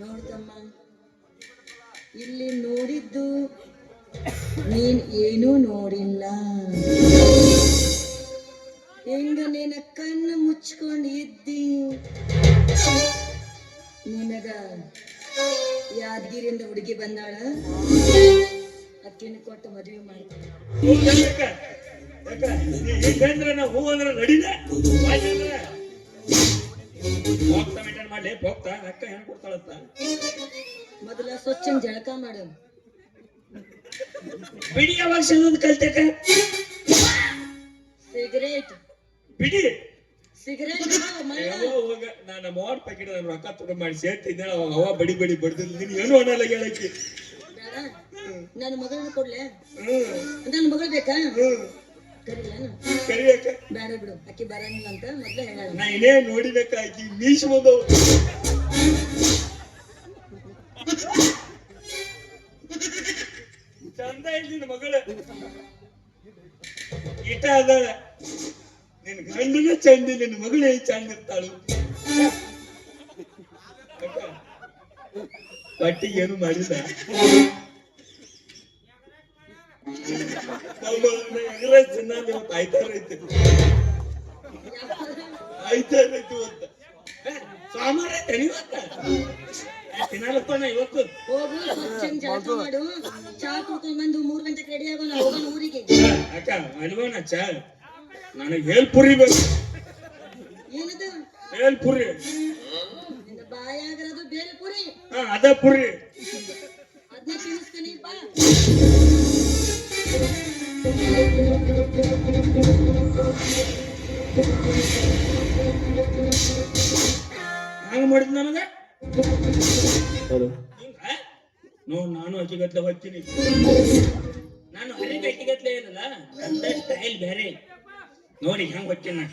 ನೋಡ್ತಮ್ಮ, ಇಲ್ಲಿ ನೋಡಿದ್ದು ನೀನ್ ಏನೂ ನೋಡಿಲ್ಲ. ಹೆಂಗ ನಿನ್ನ ಕಣ್ಣು ಮುಚ್ಕೊಂಡು ಇದ್ದಿ? ನಿನಗ ಯಾದಗಿರಿಯಿಂದ ಹುಡುಗಿ ಬಂದಾಳ? ಅಕ್ಕಿನ ಕೊಟ್ಟು ಮದುವೆ ಮಾಡ್ತೀನಿ. ಯಾಕ? ನಾವು ಹೂ ಅಂದ್ರೆ ಅಂದ್ರ ಹೋಗ್ತಾ ಮೇಂಟೈನ್ ಮಾಡ್ಲಿ ಹೋಗ್ತಾ ಅಕ್ಕ ಹೆಣ್ ಕೊಡ್ತಾಳಂತ. ಮೊದಲ ಸ್ವಚ್ಛ ಜಳಕ ಮಾಡ. ಬಿಡಿ ಯಾವಾಗ ಸಿಗೋದು ಕಲ್ತಕ. ಸಿಗರೇಟ್ ಬಿಡಿ. ಸಿಗರೇಟ್ ನಾನು ಮೋಡ್ ಪ್ಯಾಕೆಟ್ ರೊಕ್ಕ ತುಡು ಮಾಡಿ ಸೇರ್ತಿದ್ದೆ ಅವಾಗ ಅವ ಬಡಿ ಬಡಿ ಬಡ್ದಿಲ್ಲ ನೀನು ಏನು ಅನ್ನಲ್ಲ ಹೇಳಕ್ಕೆ. ನನ್ನ ಮಗಳನ್ನ ಕೊಡ್ಲೆ? ನನ್ನ ಮಗಳು ಬೇಕಾ? ಕರಿಯಕ್ಕ ಬೇಡ ಬಿಡು ಅಕ್ಕಿ ಬರಂಗಿಲ್ಲ ಅಂತ ಮೊದ್ಲೇ ಹೇಳ ನಾ ಇನ್ನೇ ನೋಡಿನಕ್ಕ ಆಕಿ ಮೀಸ್ ಬಂದವು. ಚಂದ ಇದ್ದೀನಿ ಮಗಳ. ಇಟ ಅದಾಳ. ನಿನ್ ಗಂಡನ ಚಂದ ನಿನ್ನ ಮಗಳು ಚಂದ ಇರ್ತಾಳು? ಪಟ್ಟಿಗೇನು ಏನು ಮಾಡಿಲ್ಲ. ನಮ್ಮ ಎಗರ ತಿನ್ನೋದು ಇವತ್ತು ಆಯ್ತಾರ ಐತೆ ಆಯ್ತಾರ ಐತಿ ಇವತ್ತು ಊರಿಗೆ ಅಕ್ಕ ಅಲ್ವನ ಚಾ ನನಗೆ ಹೇಳ್ ಪುರಿ ಬೇಕು ಪುರಿ ಪುರಿ ಅದ ಪುರಿ ಅದನ್ನ ತಿನ್ನಿಸ್ತೀನಿ ಬಾ ಹಂಗ ಮಾಡಿದ್ ನನಗ? ನೋಡ್ ನಾನು ಅಕ್ಕಿಗತ್ಲೆ ಹೋಗ್ತೀನಿ. ನಾನು ಹರಿದ ಅಕ್ಕಿಗತ್ಲೆ ಏನಲ್ಲ ನನ್ನ ಸ್ಟೈಲ್ ಬೇರೆ. ನೋಡಿ ಹೆಂಗ್ ಹೋಗ್ತೀನಿ ನಾ